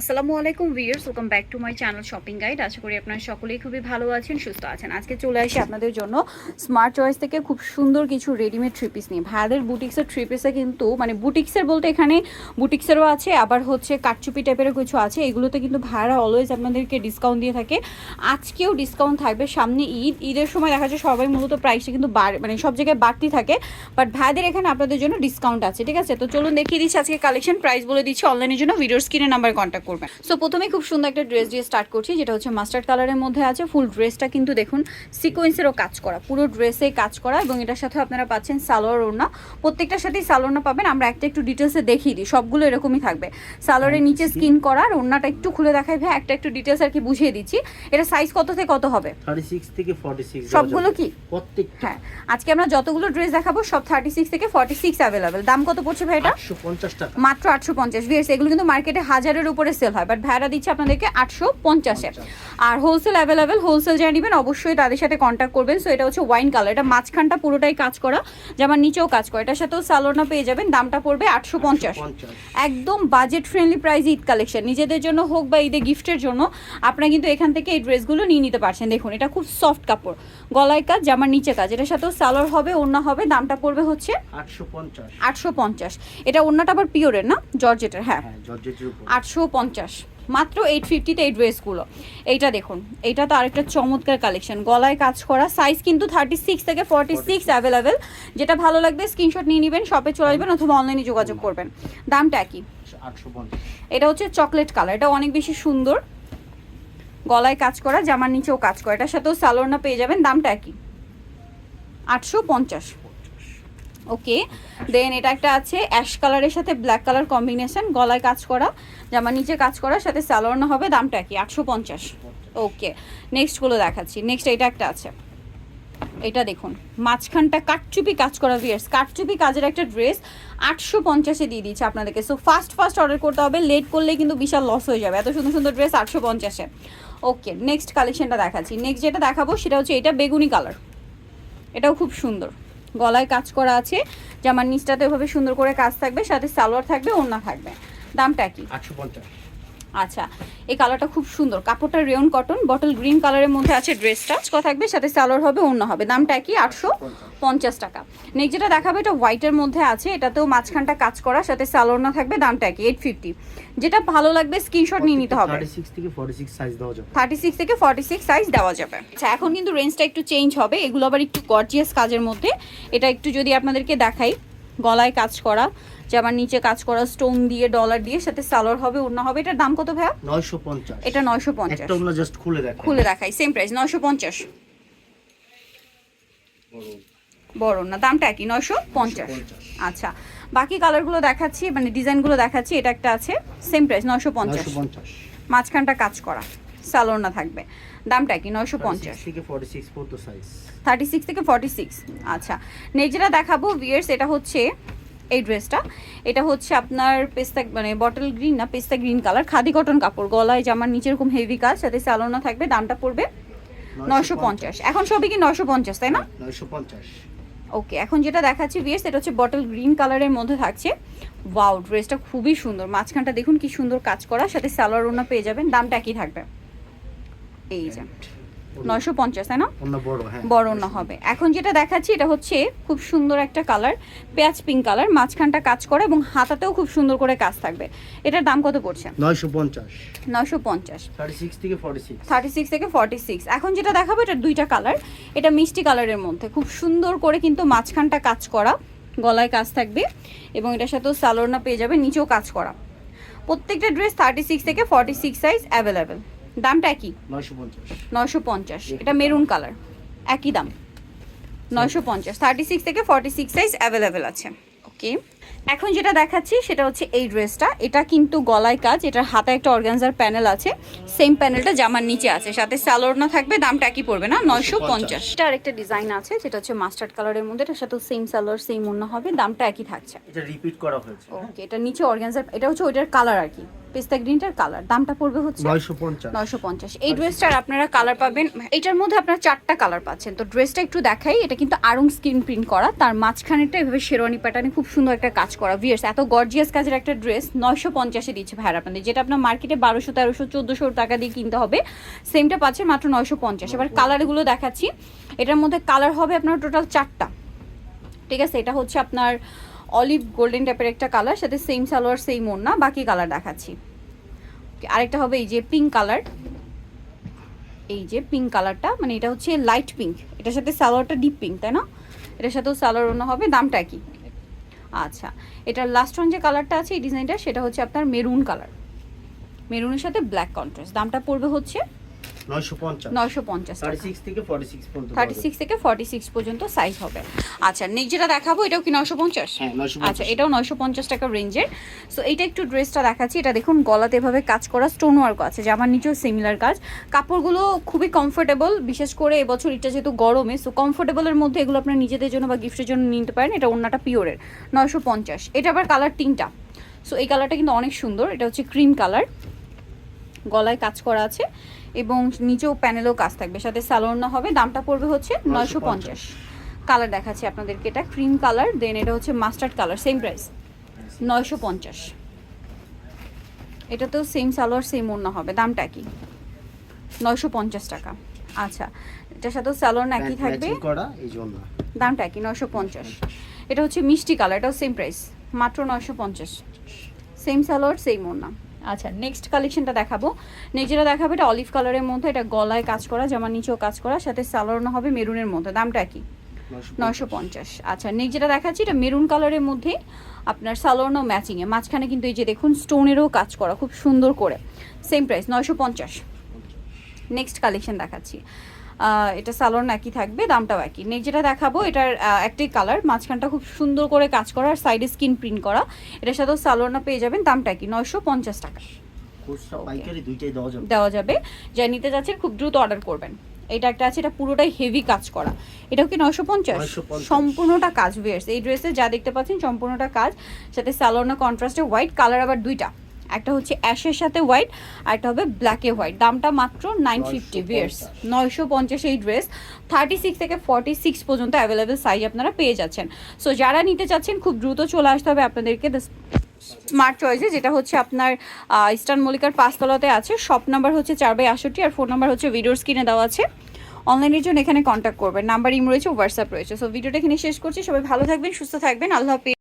আসসালামু আলাইকুম viewers, welcome back to my channel shopping guide. আশা করি আপনারা সকলেই খুবই ভালো আছেন, সুস্থ আছেন। আজকে চলে আসি আপনাদের জন্য স্মার্ট চয়েস থেকে খুব সুন্দর কিছু রেডিমেড থ্রি পিস নিয়ে। ভাইয়াদের বুটিক্সের থ্রি পিসে কিন্তু মানে বুটিক্সের বলতে এখানে বুটিক্সেরও আছে, আবার হচ্ছে কাটচুপি টাইপেরও কিছু আছে। এগুলোতে কিন্তু ভাইয়ারা অলওয়েজ আপনাদেরকে ডিসকাউন্ট দিয়ে থাকে। আজকেও ডিসকাউন্ট থাকবে সামনে ঈদ। ঈদের সময় দেখা যায় সবাই মূলত প্রাইসটা কিন্তু মানে সব জায়গায় বাড়তি থাকে। বাট ভাইয়াদের এখানে আপনাদের জন্য ডিসকাউন্ট আছে, ঠিক আছে? তো চলুন দেখিয়ে দিচ্ছি আজকে কালেকশন প্রাইস বলে দিচ্ছি। অনলাইনের জন্য ভিডিওর স্ক্রিনে নাম্বার কন্ট্যাক্ট করবেন। সো প্রথমে খুব সুন্দর একটা ড্রেস দিয়ে স্টার্ট করছি যেটা হচ্ছে মাস্টার্ড কালারের মধ্যে আছে। ফুল ড্রেসটা কিন্তু দেখুন সিকোয়েন্সেরও কাজ করা পুরো ড্রেসে কাজ করা এবং এটার সাথে আপনারা পাচ্ছেন সালোয়ার ওড়না। প্রত্যেকটার সাথেই সালোয়ার ওড়না পাবেন আমরা একটা একটু ডিটেলসে দেখিয়ে দিই সবগুলো এরকমই থাকবে। সালোয়ারের নিচে স্কিন করা আর ওড়নাটা একটু খুলে দেখাই ভাই একটা একটু ডিটেলস আর কি বুঝিয়ে দিচ্ছি। এটা সাইজ কত থেকে কত হবে? থার্টি সিক্স থেকে ফর্টি সিক্স সবগুলো কি? প্রত্যেকটা। হ্যাঁ আজকে আমরা যতগুলো ড্রেস দেখাবো সব থার্টি সিক্স থেকে ফর্টি সিক্স অ্যাভেলেবেল দাম কত পড়ছে ভাই এটা? আটশো পঞ্চাশ টাকা। মাত্র আটশো পঞ্চাশ। ভিএস এগুলো কিন্তু মার্কেটে হাজারের উপরে সেল হয় বাট ভাড়া দিচ্ছে আপনাদেরকে আটশো পঞ্চাশে। আর হোলসেল অ্যাভেলেবেল হোলসেল যারা নেবেন অবশ্যই তাদের সাথে কন্ট্যাক্ট করবেন। সো এটা হচ্ছে ওয়াইন কালার এটা মাঝখানটা পুরোটাই কাজ করা যেমন নিচেও কাজ করা। এটার সাথেও সালোনা পেয়ে যাবেন দামটা পড়বে আটশো পঞ্চাশ। একদম budget friendly price Eid collection নিজেদের জন্য হোক বা ঈদে গিফটের জন্য আপনারা কিন্তু এখান থেকে এই ড্রেসগুলো নিয়ে নিতে পারছেন। দেখুন এটা খুব সফট কাপড়। গলায় কাজ জামার নিচে কাজ। এটার সাথেও সালোয়ার হবে ওড়না হবে দামটা পড়বে হচ্ছে আটশো পঞ্চাশ। এটা ওড়নাটা আবার পিওরের না? জর্জেটের হ্যাঁ। হ্যাঁ আটশো পঞ্চাশ। মাত্র এইট ফিফটিতে এই ড্রেসগুলো এইটা দেখুন এইটা তো আরেকটা চমৎকার কালেকশন গলায় কাজ করা সাইজ কিন্তু থার্টি সিক্স থেকে ফর্টি সিক্স অ্যাভেলেবেল যেটা ভালো লাগবে স্ক্রিনশট নিয়ে নেবেন শপে চলে আসবেন অথবা অনলাইনে যোগাযোগ করবেন। দামটা একই। এটা হচ্ছে চকলেট কালার এটা অনেক বেশি সুন্দর। গলায় কাজ করা জামার নিচেও কাজ করা। এটার সাথেও সালোয়ারনা পেয়ে যাবেন দামটা একই। আটশো পঞ্চাশ। ওকে দেন এটা একটা আছে অ্যাশ কালারের সাথে ব্ল্যাক কালার কম্বিনেশন গলায় কাজ করা জামার নিচে কাজ করার সাথে সালোয়ারনা হবে দামটা কি? আটশো পঞ্চাশ। ওকে নেক্সটগুলো দেখাচ্ছি। নেক্সট এটা একটা আছে। এটা দেখুন। মাঝখানটা কাটচুপি কাজ করা ভিয়ার্স কাটচুপি কাজের একটা ড্রেস আটশো পঞ্চাশে দিয়ে দিচ্ছে আপনাদেরকে। সো ফার্স্ট ফার্স্ট অর্ডার করতে হবে। লেট করলে কিন্তু বিশাল লস হয়ে যাবে। এত সুন্দর সুন্দর ড্রেস আটশো পঞ্চাশে ওকে নেক্সট কালেকশনটা দেখাচ্ছি। নেক্সট যেটা দেখাবো সেটা হচ্ছে এটা বেগুনি কালার এটাও খুব সুন্দর। গলায় কাজ করা আছে। জামার নিচটাতে ওভাবে সুন্দর করে কাজ থাকবে, সাথে সালোয়ার থাকবে, ওড়না থাকবে। দামটা কি? আটশো পঞ্চাশ। আচ্ছা এই কালারটা খুব সুন্দর। কাপড়টা রেয়ন কটন বটল গ্রিন কালারের মধ্যে আছে ড্রেসটা ক থাকবে সাথে সালোয়ার হবে অন্য হবে। দামটা কি আটশো পঞ্চাশ টাকা। নেক্সট যেটা দেখাবে এটা হোয়াইটের মধ্যে আছে। এটাতেও মাঝখানটা কাজ করা সাথে সালোয়ার না থাকবে দামটা কি এইট ফিফটি যেটা ভালো লাগবে স্ক্রিনশট নিয়ে নিতে হবে। থার্টি সিক্স থেকে ফর্টি সিক্স সাইজ দেওয়া যাবে। আচ্ছা এখন কিন্তু রেঞ্জটা একটু চেঞ্জ হবে। এগুলো আবার একটু গর্জিয়াস কাজের মধ্যে। এটা একটু যদি আপনাদেরকে দেখাই গলায় কাজ করা। জামার নিচে কাজ করা স্টোন দিয়ে ডলার দিয়ে সাথে সালোয়ার হবে অন্য হবে। এটার দাম কত ভাইয়া? নয়শো পঞ্চাশ। এটা নয়শো পঞ্চাশ। একটা অন্য জাস্ট খুলে দেখ খুলে দেখাই সেম প্রাইস নয়শো পঞ্চাশ। বড় না দামটা একই নয়শো পঞ্চাশ। আচ্ছা বাকি কালারগুলো দেখাচ্ছি মানে ডিজাইনগুলো দেখাচ্ছি এটা একটা আছে সেম প্রাইস নয়শো পঞ্চাশ। নয়শো পঞ্চাশ। মাঝখানটা কাজ করা সালোয়ার না থাকবে দামটা কি নয়শো পঞ্চাশ। থার্টি সিক্স থেকে ফর্টি সিক্স আচ্ছা। নেক্সট যেটা দেখাবো ভিয়ার্স এটা হচ্ছে এই ড্রেসটা এটা হচ্ছে আপনার পেস্তা মানে বটল গ্রিন না পেস্তা গ্রিন কালার খাদি কটন কাপড় গলায় জামার নিচে এরকম হেভি কাজ সাথে সালোনা থাকবে দামটা পড়বে নয়শো পঞ্চাশ। এখন সবই কি নয়শো পঞ্চাশ তাই না? নয়শো পঞ্চাশ। ওকে এখন যেটা দেখাচ্ছি ভিয়ার্স এটা হচ্ছে বটল গ্রিন কালারের মধ্যে থাকছে। ওয়াও ড্রেসটা খুবই সুন্দর। মাঝখানটা দেখুন কি সুন্দর কাজ করা সাথে সালোয়ার ওনা পেয়ে যাবেন দামটা একই থাকবে। এই যে। নয়শো পঞ্চাশ তাই না? বড় হ্যাঁ। বড় না হবে। এখন যেটা দেখাচ্ছি এটা হচ্ছে খুব সুন্দর একটা কালার পেঁয়াজ পিঙ্ক কালার মাঝখানটা কাজ করে এবং হাতাতেও খুব সুন্দর করে কাজ থাকবে। এটার দাম কত পড়ছে? নয়শো পঞ্চাশ। নয়শো পঞ্চাশ। থার্টি সিক্স থেকে ফর্টি সিক্স এখন যেটা দেখাবো এটা দুইটা কালার। এটা মিষ্টি কালারের মধ্যে। খুব সুন্দর করে কিন্তু মাঝখানটা কাজ করা গলায় কাজ থাকবে এবং এটার সাথেও সালোয়ারনা পেয়ে যাবে নিচেও কাজ করা। প্রত্যেকটা ড্রেস থার্টি সিক্স থেকে ফর্টি সিক্স সাইজ অ্যাভেলেবেল দামটা একই নয়শো পঞ্চাশ। এটা মেরুন কালার। একই দাম। নয়শো পঞ্চাশ। থার্টি সিক্স থেকে ফর্টি সিক্স সাইজ অ্যাভেলেবেল আছে। ওকে এখন যেটা দেখাচ্ছি সেটা হচ্ছে এই ড্রেসটা। এটা কিন্তু গলায় কাজ। এটার হাতে একটা অর্গানজার প্যানেল আছে। সেম প্যানেলটা জামার নিচে আছে। সাথে স্যালোরনা থাকবে দামটা একই পড়বে না? নয়শো পঞ্চাশ। এটা আরেকটা ডিজাইন আছে যেটা হচ্ছে মাস্টার্ড কালারের মধ্যে। এটার সাথে সেম স্যালোর সেম অন্য হবে। দামটা একই থাকছে। এটা রিপিট করা হয়েছে। ওকে এটা নিচে অর্গানজার এটা হচ্ছে ওইটার কালার আর কি। পেস্তা গ্রিনটার কালার। দামটা পড়বে হচ্ছে নয়শো পঞ্চাশ। এই ড্রেসটার আপনারা কালার পাবেন। এটার মধ্যে আপনারা চারটা কালার পাচ্ছেন। তো ড্রেসটা একটু দেখাই। এটা কিন্তু আরং স্ক্রিন প্রিন্ট করা। তার মাঝখানেরটা এভাবে শেরওয়ানি প্যাটার্নে খুব সুন্দর একটা কাজ করা। ভিয়ার্স এত গর্জিয়াস কাজের একটা ড্রেস নয়শো পঞ্চাশে দিচ্ছে ভাইয়ার আপনাদের। যেটা আপনার মার্কেটে বারোশো তেরোশো চোদ্দোশো টাকা দিয়ে কিনতে হবে সেমটা পাচ্ছেন মাত্র নয়শো পঞ্চাশ। এবার কালারগুলো দেখাচ্ছি। এটার মধ্যে কালার হবে আপনার টোটাল চারটা। ঠিক আছে? এটা হচ্ছে আপনার অলিভ গোল্ডেন টাইপের একটা কালার, সাথে সেম সালোয়ার সেম ওড়না, বাকি কালার দেখাচ্ছি। আরেকটা হবে এই যে পিঙ্ক কালার এই যে পিঙ্ক কালারটা মানে এটা হচ্ছে লাইট পিঙ্ক এটার সাথে সালোয়ারটা ডিপ পিঙ্ক তাই না? এটার সাথেও সালোয়ার অন্য হবে, দামটা কি আচ্ছা এটার লাস্ট ওয়ান যে কালারটা আছে এই ডিজাইনটা সেটা হচ্ছে আপনার মেরুন কালার মেরুনের সাথে ব্ল্যাক কন্ট্রাস্ট দামটা পড়বে হচ্ছে থেকে পর্যন্ত সাইজ হবে। আচ্ছা নেক্সট যেটা দেখাবো এটাও কি নয়শো পঞ্চাশ? হ্যাঁ আচ্ছা এটাও নয়শো পঞ্চাশ টাকা রেঞ্জের সো এইটা একটু ড্রেসটা দেখাচ্ছি। এটা দেখুন গলাতে এভাবে কাজ করা স্টোন ওয়ার্ক আছে জামার নিচেও সিমিলার কাজ। কাপড়গুলো খুবই কমফোর্টেবল বিশেষ করে এবছর এটা যেহেতু গরমে সো কমফোর্টেবলের মধ্যে এগুলো আপনার নিজেদের জন্য বা গিফটের জন্য নিতে পারেন। এটা অন্যটা পিওরের নয়শো পঞ্চাশ। এটা আবার কালার তিনটা। সো এই কালারটা কিন্তু অনেক সুন্দর। এটা হচ্ছে ক্রিম কালার গলায় কাজ করা আছে এবং নিচেও প্যানেলও কাজ থাকবে। সাথে স্যালোনা হবে দামটা পড়বে হচ্ছে নয়শো পঞ্চাশ। কালার দেখাচ্ছি আপনাদেরকে এটা ক্রিম কালার দেন এটা হচ্ছে মাস্টার্ড কালার সেম প্রাইস নয়শো পঞ্চাশ। এটা তো সেম সালোয়ার সেম ওড়না হবে দামটা কি নয়শো পঞ্চাশ টাকা। আচ্ছা এটার সাথেও স্যালোয়ার একই থাকবে। দামটা কি নয়শো পঞ্চাশ। এটা হচ্ছে মিষ্টি কালার এটাও সেম প্রাইস মাত্র নয়শো পঞ্চাশ। সেম সালোয়ার সেম ওড়না। আচ্ছা নেক্সট কালেকশনটা দেখাবো। নেক্সট যেটা দেখাবো এটা অলিভ কালারের মধ্যে এটা গলায় কাজ করা জামার নিচেও কাজ করা সাথে সালোয়ারও হবে মেরুনের মধ্যে। দামটা কি? নয়শো পঞ্চাশ। আচ্ছা নেক্সট যেটা দেখাচ্ছি এটা মেরুন কালারের মধ্যে আপনার সালোয়ারও ম্যাচিংয়ে মাঝখানে কিন্তু এই যে দেখুন স্টোনেরও কাজ করা খুব সুন্দর করে। সেম প্রাইস নয়শো পঞ্চাশ। নেক্সট কালেকশন দেখাচ্ছি। এটা সালোয়ার একই থাকবে দামটাও একই। নেক্সট যেটা দেখাবো এটার একটাই কালার মাঝখানটা খুব সুন্দর করে কাজ করা আর সাইডে স্কিন প্রিন্ট করা। এটার সাথেও সালোয়ার পেয়ে যাবেন দামটা কি নয়শো পঞ্চাশ টাকা। দেওয়া যাবে। যা নিতে যাচ্ছেন খুব দ্রুত অর্ডার করবেন। এটা একটা আছে এটা পুরোটাই হেভি কাজ করা। এটাও কি নয়শো পঞ্চাশ? সম্পূর্ণটা কাজ ওয়ার্স এই ড্রেসে যা দেখতে পাচ্ছেন সম্পূর্ণটা কাজ। সাথে সালোনা কন্ট্রাস্টে হোয়াইট কালার আবার দুইটা। একটা হচ্ছে অ্যাশের সাথে হোয়াইট আর একটা হবে ব্ল্যাকে হোয়াইট। দামটা মাত্র নাইন ফিফটি বিয়ার্স। নয়শো পঞ্চাশ এই ড্রেস। থার্টি সিক্স থেকে ফর্টি সিক্স পর্যন্ত অ্যাভেলেবেল সাইজ আপনারা পেয়ে যাচ্ছেন। সো যারা নিতে চাচ্ছেন খুব দ্রুত চলে আসতে হবে আপনাদেরকে স্মার্ট চয়েসে যেটা হচ্ছে আপনার ইস্টার্ন মল্লিকার পাঁচতলাতে আছে। শপ নাম্বার হচ্ছে চার বাই আষট্টি আর ফোন নাম্বার হচ্ছে ভিডিওর স্ক্রিনে দেওয়া আছে। অনলাইনের জন্য এখানে কন্ট্যাক্ট করবেন। নাম্বার ইম রয়েছে হোয়াটসঅ্যাপ রয়েছে। সো ভিডিওটা এখানে শেষ করছি। সবাই ভালো থাকবেন সুস্থ থাকবেন। আল্লাহ হাফিজ।